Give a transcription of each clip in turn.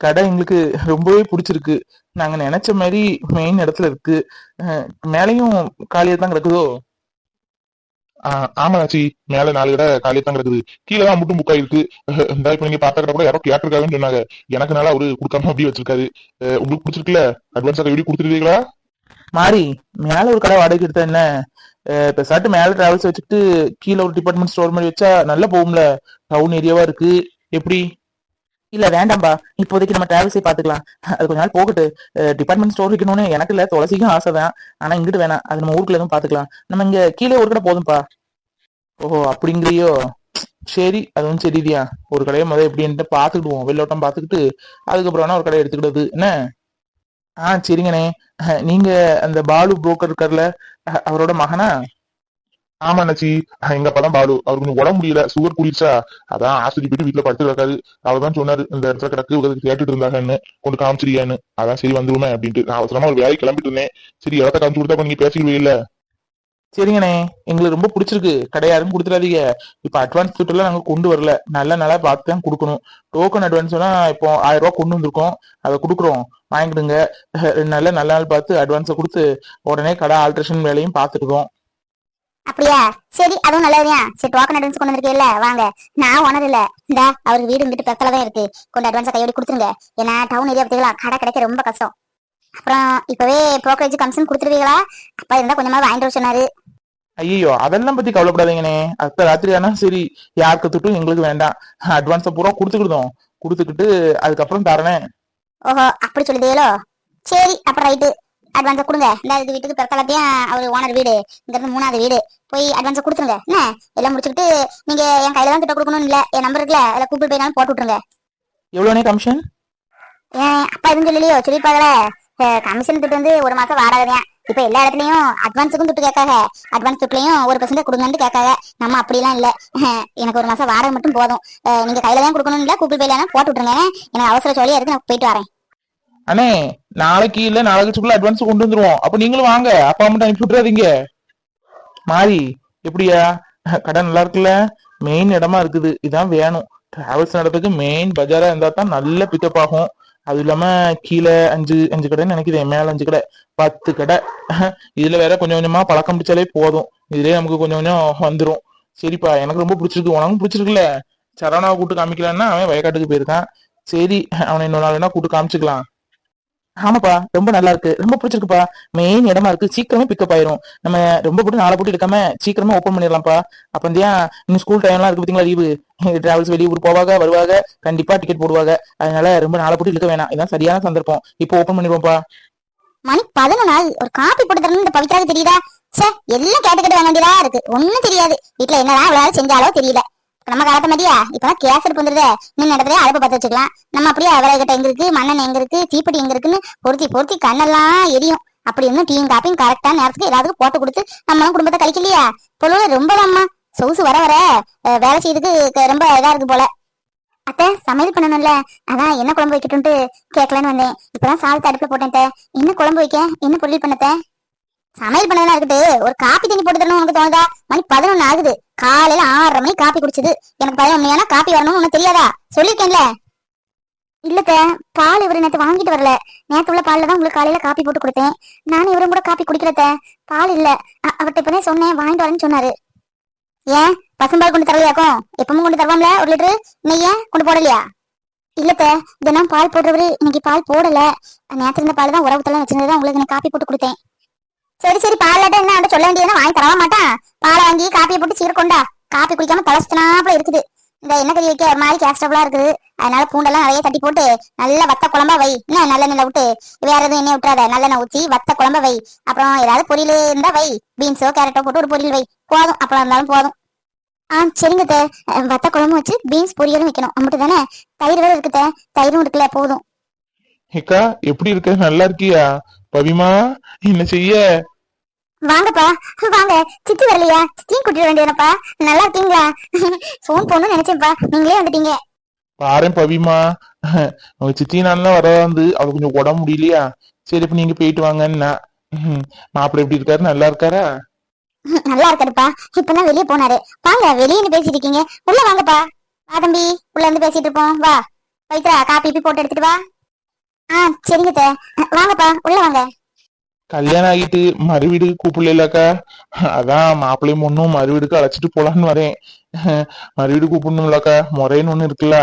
கடை எங்களுக்கு ரொம்பவே பிடிச்சிருக்கு. நாங்க நினைச்ச மாதிரி மெயின் இடத்துல இருக்கு. மேலையும் காலியா தான் கிடக்குதோ? ஆமா ஆச்சி மேல நாலு கடை காலியா தான் கிடக்குது. கீழே தான் மட்டும் புக் ஆயிருக்கு இந்த இப்ப நீங்க பார்த்த கடை கூட யாரோ கேட்டிருக்காங்கன்னு சொன்னாங்க. எனக்கு நாளா அவரு கொடுக்காம அப்படியே வச்சிருக்காரு. உங்களுக்கு பிடிச்சிருக்குல்ல? அட்வான்ஸா எப்படி கொடுத்துருவீங்களா மாறி மேல ஒரு கடை வாடகைக்கு எடுத்தா என்ன? பெசாட்டு மேல டிராவல்ஸ் வச்சுட்டு கீழே ஒரு டிபார்ட்மெண்ட் ஸ்டோர் மாதிரி வச்சா நல்லா போகும்ல? டவுன் ஏரியாவா இருக்கு. எப்படி? இல்ல வேண்டாம்பா. இப்போதைக்கு நம்ம டிராவல்ஸே பாத்துக்கலாம். அது கொஞ்ச நாள் போகட்டு. டிபார்ட்மெண்ட் ஸ்டோர் இருக்கணும்னு எனக்கு இல்ல. துளசிக்கும் ஆசை தான். ஆனா இங்கிட்டு வேணாம். அது நம்ம ஊருக்குள்ள எதுவும் பாத்துக்கலாம். நம்ம இங்க கீழே ஒரு கடை போதும்பா. ஓஹோ அப்படிங்கிறியோ? சரி அதுவும் சரிதியா ஒரு கடையை முதல்ல எப்படின்ட்டு பாத்துக்கிடுவோம். வெள்ளோட்டம் பாத்துக்கிட்டு அதுக்கப்புறம் வேணா ஒரு கடையை எடுத்துக்கிட்டது என்ன? ஆ சரிங்கண்ணே. நீங்க அந்த பாலு புரோக்கர் இருக்கார்ல அவரோட மகனா? ஆமா அண்ணாச்சி எங்க அப்பதான் பாலு. அவருக்கு உடம்பு முடியல. சுகர் கூடிருச்சா அதான் ஆஸ்பத்திரி போயிட்டு வீட்டுல படுத்து கிடக்காது. அவர் தான் சொன்னாரு இந்த இடத்துல கிடக்கு உதவி கேட்டுட்டு இருந்தாங்கன்னு. கொண்டு காமிச்சிருக்கியான்னு. அதான் சரி வந்துருமே அப்படின்ட்டு. நான் அவசரமா ஒரு வேலைக்கு கிளம்பிட்டு இருந்தேன். சரி இடத்த காமிச்சு கொடுத்தா நீங்க பேசிக்கிடுவீங்க இல்ல சரிங்கண்ணே. எங்களுக்கு ரொம்ப பிடிச்சிருக்கு. கடை யாரும் கொடுத்துடாதீங்க. இப்ப அட்வான்ஸ் துட்டெல்லாம் நாங்க கொண்டு வரல. நல்ல நல்லா பார்த்து தான் கொடுக்கணும். டோக்கன் அட்வான்ஸ் இப்போ ஆயிரம் ரூபாய் கொண்டு வந்திருக்கோம். அதை கொடுக்குறோம். வாங்கிடுங்க நல்ல நல்ல நாள் பார்த்து அட்வான்ஸை கொடுத்து உடனே கடை ஆல்ட்ரேஷன் வேலையும் பார்த்துருக்கோம் அப்படியா? சரி அதுவும் நல்லதுதான் சரி டோக்கன் அட்வான்ஸ் கொண்டு வந்திருக்கீல்ல வாங்க. நான் ஓனர் இல்ல. இந்த அவருக்கு வீடு இங்கிட்டு பக்கத்துல தான் இருக்கு. கொண்டு அட்வான்ஸா கையோடி கொடுத்துருங்க. ஏன்னா டவுன் ஏரியா பத்திங்களா கடை கிடைக்க ரொம்ப கஷ்டம். அப்புறம் இப்பவே புரோக்கரேஜ் கமிஷன் கொடுத்துருவீங்களா? அப்பா இருந்தா கொஞ்சமா வாங்கிட்டு சொன்னாரு. ஐயோ அதெல்லாம் பத்தி கவலைப்படாதீங்கண்ணே. அடுத்த ராத்திரி ஆனா சரி யாருக்கு துட்டும் எங்களுக்கு வேண்டாம். அட்வான்ஸை பூரா கொடுத்துக்கிட்டோம் கொடுத்துக்கிட்டு அதுக்கப்புறம் தரணேன் ஓஹோ அப்படி சொல்லுதீங்களோ சரி அப்புறம் ரைட்டு அட்வான்ஸை கொடுங்க. இந்த இது வீட்டுக்கு பிறத்தலத்தையும் அவர் ஓனர் வீடு. இங்க இருந்து மூணாவது வீடு. போய் அட்வான்ஸை கொடுத்துருங்க. என்ன? எல்லாம் முடிச்சுக்கிட்டு நீங்க என் கையில தான் கிட்ட கொடுக்கணும்னு இல்ல என் நம்பர் இருக்குல்ல அதில் கூப்பிட்டு போயினாலும் போட்டு விட்டுருங்க. எவ்வளோண்ணே கமிஷன் ஏன் அப்பா எதுவும் சொல்லலையோ? சொல்லிருப்பாங்களே கமிஷன் துட்டு வந்து ஒரு மாசம் வாடகைதான் இப்ப எல்லா இடத்துலயும் அட்வான்ஸுக்கும் துட்டு கேட்காங்க அட்வான்ஸ் துட்டுலயும் ஒரு பர்சன்ட் கொடுங்கன்னு கேட்காங்க நம்ம அப்படிலாம் இல்ல. எனக்கு ஒரு மாசம் வாடகை மட்டும் போதும். நீங்க கையில தான் கொடுக்கணும் இல்ல கூகுள் பேல போட்டு விட்டுருங்க. எனக்கு அவசர சொல்லியா இருக்கு நான் போயிட்டு வரேன். அண்ணே நாளைக்கு இல்ல நாளைக்குள்ள அட்வான்ஸ் கொண்டு வந்துருவோம். அப்ப நீங்களும் வாங்க அப்பா மட்டும் அனுப்பி விட்டுறாதீங்க. மாறி எப்படியா? கடை நல்லா இருக்குல்ல? மெயின் இடமா இருக்குது. இதான் வேணும். டிராவல்ஸ் நடத்துக்கு மெயின் பஜாரா இருந்தா தான் நல்ல பிக்கப் ஆகும். அது இல்லாம கீழே அஞ்சு அஞ்சு கடைன்னு நினைக்கிறேன். மேல அஞ்சு கடை. பத்து கடை. இதுல வேற கொஞ்சம் கொஞ்சமா பழக்கம் பிடிச்சாலே போதும். இதுலயே நமக்கு கொஞ்சம் கொஞ்சம் வந்துரும். சரிப்பா எனக்கு ரொம்ப பிடிச்சிருக்கு. உனக்கும் பிடிச்சிருக்குல்ல. சரவணாவை கூட்டு காமிக்கலான்னா அவன் வயக்காட்டுக்கு போயிருக்கான். சரி அவனை இன்னொரு நாள் வேணா கூட்டு காமிச்சுக்கலாம். ஆமாப்பா ரொம்ப நல்லா இருக்கு ரொம்ப பிடிச்சிருக்குப்பா. மெயின் இடமா இருக்கு. சீக்கிரமே பிக்கப் ஆயிரும். நம்ம ரொம்ப போட்டு நாளை போட்டு எடுக்காம சீக்கிரமா ஓப்பன் பண்ணிடலாம்ப்பா. அப்போ வந்து இன்னும் ஸ்கூல் டைம்லாம் இருக்கு பாத்தீங்களா லீவு டிராவல்ஸ் வெளியூர் போவாங்க வருவாங்க கண்டிப்பா டிக்கெட் போடுவாங்க அதனால ரொம்ப நாளை போட்டு இழுக்க வேணாம். இதான் சரியான சந்தர்ப்பம். இப்போ ஓப்பன் பண்ணிடுவோம்ப்பா. மணி பதினொன்று நாள் ஒரு காப்பி போட்டு தரணும் இந்த தெரியுதா? சே எல்லாம் கேட்டு கேட்டு வாங்க வேண்டியதா இருக்கு. ஒன்னும் தெரியாது. வீட்டுல என்னதான் இவ்வளவு செஞ்சாலோ தெரியல. நம்ம காலத்த மாதிரியா இப்ப கேஸ் எடுப்பு வந்துருதே நின்ன இடத்துல அடுப்பு பத்த வச்சுக்கலாம். நம்ம அப்படியே விறகுட்ட எங்க இருக்கு மண்ணெண்ணெய் எங்க இருக்கு தீப்பெட்டி எங்க இருக்குன்னு பொருத்தி பொருத்தி கண்ணெல்லாம் எரியும். அப்படி இருந்தும் டீயும் காப்பியும் கரெக்டா நேரத்துக்கு எல்லாத்துக்கும் போட்டு கொடுத்து நம்மளும் குடும்பத்தை கழிக்கலையா? பொழுது ரொம்ப தான்மா. சொகுசு வர வர வேலை செய்யறதுக்கு ரொம்ப இதா இருக்கு போல. அத்தை சமையல் பண்ணணும்ல. அதான் என்ன குழம்பு வைக்கட்டும்ட்டு கேட்கலான்னு வந்தேன். இப்பதான் சாதத்தை அடுப்புல போட்டேன் என்ன குழம்பு வைக்க? என்ன பொருள் பண்ணத்த சமையல் பண்ணதா இருக்குது ஒரு காப்பி தண்ணி போட்டு தரணும் உனக்கு தோணுதா? மணி பதினொன்னு ஆகுது. காலையில ஆறரை மணி காப்பி குடிச்சது. எனக்கு பதினொன்னு மணியானா காப்பி வரணும்னு உனக்கு தெரியாதா? சொல்லிருக்கேன்ல. இல்லத்த பால் இவரு நேற்று வாங்கிட்டு வரல. நேற்று உள்ள பால்ல தான் உங்களுக்கு காலையில காப்பி போட்டு கொடுத்தேன். நானும் இவரும் கூட காப்பி குடிக்கிறத பால் இல்ல. அவர்கிட்ட அவர்ட்ட இப்பதான் சொன்னேன் வாங்கிட்டு வரேன்னு சொன்னாரு. ஏன்? பசும்பால் கொண்டு தரலையாக்கும்? எப்பவும் கொண்டு தருவாம்ல ஒரு லிட்டரு? நெய்ய கொண்டு போடலையா? இல்லத்த தினம் பால் போடுறவரு இன்னைக்கு பால் போடல. நேற்று இருந்த பால் தான் உறவுத்தெல்லாம் வச்சிருந்தது உங்களுக்கு நான் காப்பி போட்டு கொடுத்தேன். சரி சரி பால் லட்டம் என்ன சொல்ல வேண்டியதுன்னா வாங்கி தரவா மாட்டான் பால் வாங்கி காப்பியை போட்டு சீர கொண்டா? காப்பி குடிக்காம தலைச்சுனாப்புல இருக்குது. இந்த என்ன கறி வைக்க ஒரு மாதிரி கேஸ்டபுளா இருக்குது. அதனால பூண்டெல்லாம் நிறைய தட்டி போட்டு நல்ல வத்த குழம்பா வை. என்ன நல்லெண்ணெய் விட்டு வேற எதுவும் எண்ணெய் விட்டுறாத நல்லெண்ணெய் ஊத்தி வத்த குழம்பா வை. அப்புறம் ஏதாவது பொரியல் இருந்தா வை. பீன்ஸோ கேரட்டோ போட்டு ஒரு பொரியல் வை. போதும் அப்புறம் இருந்தாலும் போதும். ஆ சரிங்க வத்த குழம்பு வச்சு பீன்ஸ் பொரியலும் வைக்கணும். அம்மட்டு தானே? தயிர் வேற இருக்குத. தயிரும் இருக்குல்ல போதும். ஏக்கா எப்படி இருக்க? நல்லா இருக்கியா? பவிமா என்ன செய்ய? வாங்கப்பா வாங்க. சித்தி வரலையா? சித்தியும் கூட்டிட்டு வேண்டியதுனப்பா நல்லா இருக்கீங்களா? ஃபோன் போடணும்னு நினைச்சேன்ப்பா. நீங்களே வந்துட்டீங்க. பாரேன் பவிமா அவங்க சித்தி நான்லாம் வர வந்து அவளுக்கு கொஞ்சம் உடம்பு முடியலையா? சரி இப்ப நீங்க போயிட்டு வாங்கன்னா. ம், மாப்பிள்ளை எப்படி இருக்காரு? நல்லா இருக்காரா? நல்லா இருக்காருப்பா. இப்பதான் வெளியே போனாரு. வாங்க வெளியே இருந்து பேசிட்டு இருக்கீங்க. உள்ள வாங்கப்பா. வா தம்பி உள்ள இருந்து பேசிட்டு இருப்போம். வா. பவித்ரா காப்பி போட்டு எடுத்துட்டு வா. சரிங்க. வாங்கப்பா உள்ள வாங்க. கல்யாணம் ஆகிட்டு மறு வீடு கூப்பிடலக்கா அதான் மாப்பிள்ளையும் பொண்ணும் மறு வீடுக்கு அழைச்சிட்டு போலான்னு வரேன். மறு வீடு கூப்பிடணும்லக்கா முறைன்னு ஒண்ணு இருக்குல்ல.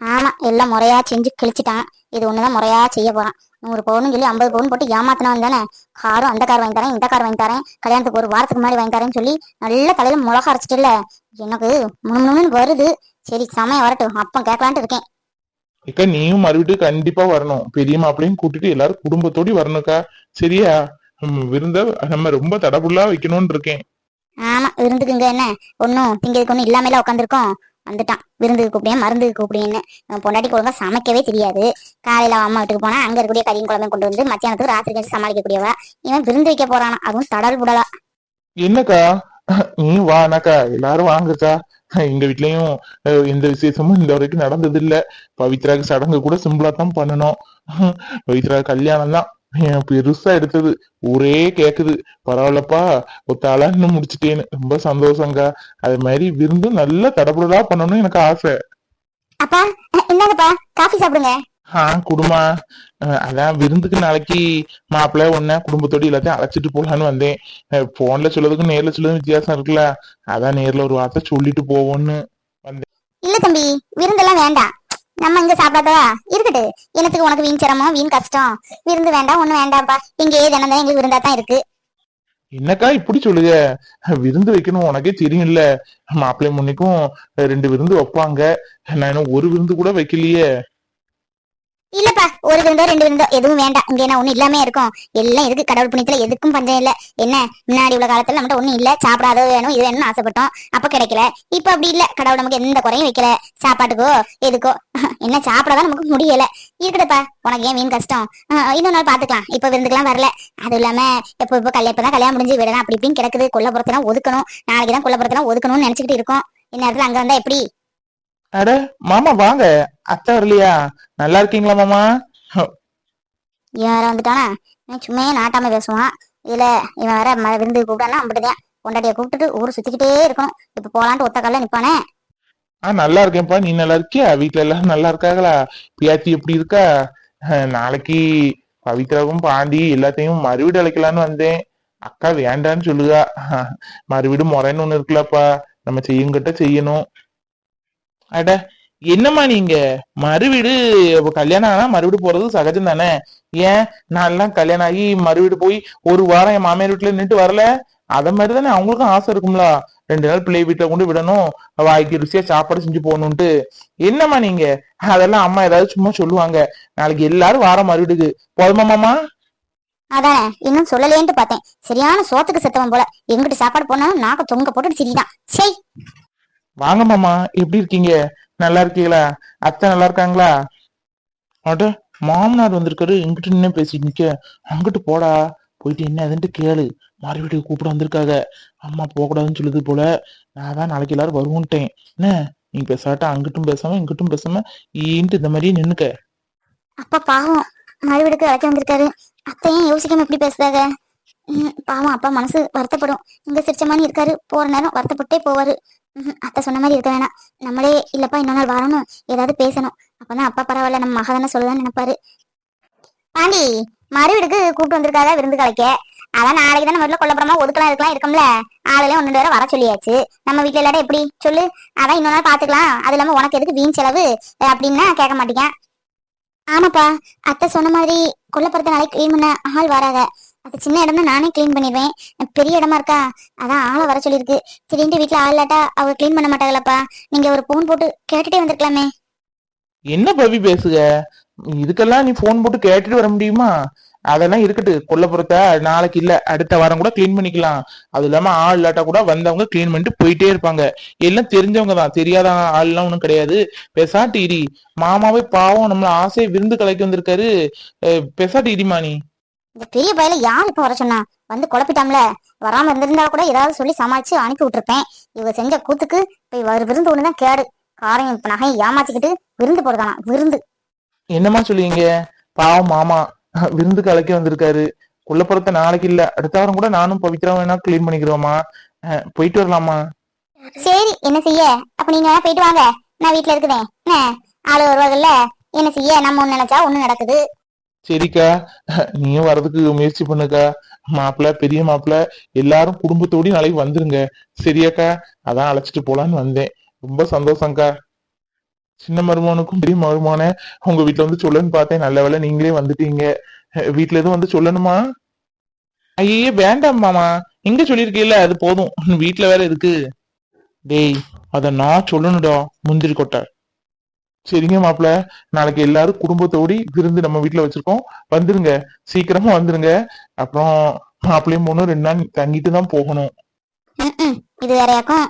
ஆமா எல்லாம் முறையா செஞ்சு கிழிச்சிட்டான். இது ஒண்ணுதான் முறையா செய்ய போறான். நூறு பவுன் சொல்லி ஐம்பது பவுன் போட்டு ஏமாத்தினவன் தானே. காரும் அந்த கார் வாங்கி தரேன் இந்த கார் வாங்கி தரேன். கல்யாணத்துக்கு ஒரு வாரத்துக்கு முன்னாடி வாங்கி தரேன்னு சொல்லி நல்ல தலையில மிளகா அரைச்சிட்டுல எனக்கு முணுமுணுன்னு வருது. சரி சமயம் வரட்டும். அப்பம் கேட்கலான்ட்டு இருக்கேன். அக்கா நீயும் மறு வீட்டுக்கு கண்டிப்பா வரணும். பெரிய மாப்பிள்ளையும் கூட்டிட்டு எல்லாரும் குடும்பத்தோட வரணும்க்கா. சரியா? விருந்த நம்ம ரொம்ப தடபுள்ளா வைக்கணும்னு இருக்கேன் ஆமா விருந்துக்குங்க என்ன? ஒன்னும் திங்கிறதுக்கு ஒன்னும் இல்லாமல உட்காந்துருக்கோம் வந்துட்டான். விருந்துக்கு கூப்பிடியா மருந்துக்கு கூப்பிடின்னு பொண்டாட்டி ஒழுங்கா சமைக்கவே தெரியாது. காலையில அம்மா வீட்டுக்கு போனா அங்க இருக்கக்கூடிய கறியும் குழம்பையும் கொண்டு வந்து மத்தியானத்துக்கு ராத்திரி கழிச்சு சமாளிக்கக்கூடியவா. இவன் விருந்து வைக்க போறானா? அதுவும் தடல் புடலா என்னக்கா? நீ வா அண்ணாக்கா எல்லாரும் வாங்கக்கா. எங்க வீட்லயும் எந்த விசேஷமும் இந்த வரைக்கும் நடந்தது இல்ல பவித்ராக்கு சடங்கு கூட சிம்பிளா தான் பண்ணணும். பவித்ரா கல்யாணம் தான். பெருசா எடுத்தது. ஊரே கேக்குது. பரவாயில்லப்பா ஒத்தாளா இன்னும் முடிச்சிட்டேன்னு. ரொம்ப சந்தோஷங்க. அது மாதிரி விருந்து நல்ல தடபுடலா பண்ணணும்னு எனக்கு ஆசை. அப்பா இந்தாங்கப்பா காஃபி சாப்பிடுங்க. ஆ குடுமா. அதான் விருந்துக்கு நாளைக்கு மாப்பிள்ளை ஒன்ன குடும்பத்தோட எல்லாத்தையும் அழைச்சிட்டு போலான்னு வந்தேன். போன்ல சொல்லதுக்கும் நேர்ல சொல்லதுக்கும் வித்தியாசம் இருக்குல்ல. அதான் நேர்ல ஒரு வார்த்தை சொல்லிட்டு போவோம்னு இல்ல தம்பி விருந்தெல்லாம் வேண்டாம். நம்ம இங்க சாப்பிடாதா இருக்கட்டு. எனக்கு உனக்கு வீண் சிரமம் வீண் கஷ்டம்? விருந்து வேண்டாம் ஒண்ணும் வேண்டாம்ப்பா. இங்கேயே தினம் தான் எங்களுக்கு விருந்தா தான் இருக்கு. என்னக்கா இப்படி சொல்லுங்க விருந்து வைக்கணும் உனக்கே தெரியும்ல. மாப்பிள்ளை முன்னிக்கும் ரெண்டு விருந்து வைப்பாங்க. நான் இன்னும் ஒரு விருந்து கூட வைக்கலையே. இல்லப்பா ஒரு விருந்தோ ரெண்டு விருந்தோ எதுவும் வேண்டாம். இங்க என்ன ஒண்ணு இல்லாம இருக்கும்? எல்லாம் எதுக்கு கடவுள் புண்ணியத்துல எதுக்கும் பஞ்சம் இல்ல. என்ன? முன்னாடி உள்ள காலத்துல நம்மகிட்ட ஒண்ணும் இல்ல. சாப்பிடாத வேணும் இது வேணும்னு ஆசைப்பட்டோம். அப்ப கிடைக்கல. இப்ப அப்படி இல்ல. கடவுள் நமக்கு எந்த குறையும் வைக்கல. சாப்பாட்டுக்கோ எதுக்கோ. என்ன சாப்பிடதான் நமக்கு முடியல. இருக்கட்டுப்பா உனக்கு ஏன் மீன் கஷ்டம்? ஆஹ் இன்னொரு நாள் பாத்துக்கலாம் இப்ப விருந்துக்கெல்லாம் வரல. அது இல்லாம எப்ப இப்போ கல்யாணம் இப்பதான் கல்யாணம் முடிஞ்சு விடலாம் அப்படி இப்படின்னு கிடக்குது. கொல்லப்புறத்தெல்லாம் ஒதுக்கணும். நாளைக்கு தான் கொல்லப்புறத்தெல்லாம் ஒதுக்கணும்னு நினைச்சுக்கிட்டு இருக்கோம். இந்நேரத்துல அங்க வந்தா எப்படி? அட மாமா வாங்க. அத்தை வரலையா? நல்லா இருக்கீங்களா மாமா? இவன் வந்துட்டானா? சும்மையே நாட்டாம பேசுவான். இதுல இவன் ம- விருந்து கூப்பிட்டானா அப்படிதான் பொண்டாட்டிய கூப்பிட்டுட்டு ஊர் சுத்திக்கிட்டே இருக்கணும். இப்ப போலான்ட்டு ஒத்த கால்ல நிப்பானே. ஆ நல்லா இருக்கேன்ப்பா. நீ நல்லா இருக்கியா? வீட்ல எல்லாரும் நல்லா இருக்காங்களா? பியாச்சி எப்படி இருக்கா? நாளைக்கு பவித்ராவும் பாண்டி எல்லாத்தையும் மறுவீடு அழைக்கலான்னு வந்தேன். அக்கா வேண்டான்னு சொல்லுதா. மறுவீடு முறைன்னு ஒண்ணு இருக்குல்லப்பா. நம்ம செய்யுங்கிட்ட செய்யணும். அட என்னம்மா நீங்க? மறுவீடு கல்யாணம் ஆனா மறுவீடு போறது சகஜம் தானே? ஏன்? நான் எல்லாம் கல்யாணம் ஆகி மறுவீடு போய் ஒரு வாரம் என் மாமியார் வீட்டுல நின்றுட்டு வரல? அத மாதிரி தானே அவங்களுக்கும் ஆசை இருக்கும்ல. ரெண்டு நாள் பிள்ளை வீட்டுல கொண்டு விடணும். வாய்க்கு ருசியா சாப்பாடு செஞ்சு போகணும்ட்டு என்னம்மா நீங்க? அதெல்லாம் அம்மா ஏதாவது சும்மா சொல்லுவாங்க. நாளைக்கு எல்லாரும் வாரம் மறுவீடுக்கு. போதுமா மாமா? அதான் இன்னும் சொல்லலேன்ட்டு பார்த்தேன். சரியான சோத்துக்கு செத்தவன் போல. எங்கிட்ட சாப்பாடு போனாலும் நாக்க தொங்க போட்டுட்டு சரிதான். சரி வாங்க மாமா எப்படி இருக்கீங்க? நல்லா இருக்கீங்களா? அத்தை நல்லா இருக்காங்களா? அட மாமனார் வந்திருக்காரு. எங்கிட்ட நின்னு பேசிட்டு நிக்க. அங்கிட்டு போடா. போயிட்டு என்ன அதுன்ட்டு கேளு. மறுபடியும் கூப்பிட வந்திருக்காங்க அம்மா போகக்கூடாதுன்னு சொல்லுது போல. நான் தான் நாளைக்கு எல்லாரும் வருவோன்ட்டேன். என்ன? நீ பேசாட்ட அங்கிட்டும் பேசாம இங்கிட்டும் பேசாம ஈன்ட்டு இந்த மாதிரியே நின்னுக்க. அப்பா பாவம். மறுவீடுக்கு அழைக்க வந்திருக்காரு. அத்தையும் யோசிக்காம எப்படி பேசுறாங்க? பாவம். அப்பா மனசு வருத்தப்படும். இங்க சிரிச்ச மாதிரி இருக்காரு. போற நேரம் வருத்தப்பட்டே போவாரு. அத்தை சொன்ன மாதிரி இருக்க வேணாம். நம்மளே இல்லப்பா இன்னொரு நாள் வரணும் ஏதாவது பேசணும். அப்பதான் அப்பா பரவாயில்ல நம்ம மகதான தானே நினைப்பாரு. பாண்டி மறுவீடுக்கு கூப்பிட்டு வந்திருக்காங்க விருந்து கலைக்க. அதான் நாளைக்கு தான் நம்ம வீட்டுல கொல்லப்புறமா ஒதுக்கலாம் இருக்கலாம் இருக்கும்ல. ஆளுல ஒன்னு வேற வர சொல்லியாச்சு. நம்ம வீட்டுல எல்லாரும் எப்படி? சொல்லு. அதான் இன்னொரு நாள் பாத்துக்கலாம். அது இல்லாம உனக்கு எதுக்கு வீண் செலவு? அப்படின்னா கேட்க மாட்டேங்க. ஆமாப்பா. அத்தை சொன்ன மாதிரி கொல்லப்புறத்தை நாளைக்கு கிளீன் பண்ண ஆள் வராத. அது சின்ன இடம் தான் நானே க்ளீன் பண்ணிடுவேன் பெரிய இடமா இருக்கா? அதான் ஆளை வர சொல்லியிருக்கு. திடீர்னு வீட்டுல ஆள் இல்லாட்டா அவங்க க்ளீன் பண்ண மாட்டாங்களப்பா? நீங்க ஒரு போன் போட்டு கேட்டுட்டே வந்திருக்கலாமே. என்ன பவி பேசுக? இதுக்கெல்லாம் நீ போன் போட்டு கேட்டுட்டு வர முடியுமா? அதெல்லாம் இருக்கட்டு. கொல்லப்புறத்த நாளைக்கு இல்ல. அடுத்த வாரம் கூட கிளீன் பண்ணிக்கலாம். அது இல்லாம ஆள் இல்லாட்டா கூட வந்தவங்க கிளீன் பண்ணிட்டு போயிட்டே இருப்பாங்க. எல்லாம் தெரிஞ்சவங்க தான். தெரியாத ஆள்லாம் ஒண்ணும் கிடையாது. பெசாட்டு இடி. மாமாவே பாவம் நம்மள ஆசையை விருந்து கலைக்கு வந்திருக்காரு. பெசாட்டு இடிமா நீ. இந்த பெரிய பையில யார் இப்ப வர சொன்னா? வந்து குழப்பிட்டாம்ல? வராம இருந்திருந்தா கூட ஏதாவது சொல்லி சமாளிச்சு அனுப்பி விட்டுருப்பேன். இவ செஞ்ச கூத்துக்கு போய் வரு விருந்து ஒண்ணுதான் கேடு. காரையும் இப்ப நகையும் ஏமாத்திக்கிட்டு விருந்து போடுதானா? விருந்து. என்னம்மா சொல்லுவீங்க? பாவம் மாமா. விருந்து கலைக்க வந்திருக்காரு. கொல்லப்புறத்த நாளைக்கு இல்ல. அடுத்த வாரம் கூட நானும் பவித்ரா வேணா க்ளீன் பண்ணிக்கிறோமா போயிட்டு வரலாமா? சரி என்ன செய்ய? அப்ப நீங்க போயிட்டு வாங்க. நான் வீட்டுல இருக்குதேன் ஆளு வருவாங்கல்ல என்ன செய்ய? நம்ம ஒண்ணு நினைச்சா ஒண்ணு நடக்குது. சரிக்கா. நீயும் வர்றதுக்கு முயற்சி பண்ணுக்கா. மாப்பிள்ள பெரிய மாப்பிள்ள எல்லாரும் குடும்பத்தோடயும் நாளைக்கு வந்துருங்க. சரியாக்கா? அதான் அழைச்சிட்டு போலான்னு வந்தேன். ரொம்ப சந்தோஷம்க்கா. சின்ன மருமகனுக்கும் பெரிய மருமகனை உங்க வீட்டுல வந்து சொல்லுன்னு பார்த்தேன். நல்ல வேலை நீங்களே வந்துட்டீங்க. வீட்டுல எதுவும் வந்து சொல்லணுமா? ஐயே வேண்டாம் மாமா. எங்க சொல்லிருக்கீல்ல அது போதும். வீட்டுல வேற இருக்கு. டேய் அத நான் சொல்லணும்டா முந்திரி கொட்டை. சரிங்க மாப்பிள்ள நாளைக்கு எல்லாரும் குடும்பத்தோடி விருந்து நம்ம வீட்டுல வச்சிருக்கோம். வந்துருங்க. சீக்கிரமா வந்துருங்க. அப்புறம் மாப்பிள்ளையும் பொண்ணும் ரெண்டு நாள் தங்கிட்டு தான் போகணும். ம்ம். இது வேறையாக்கும்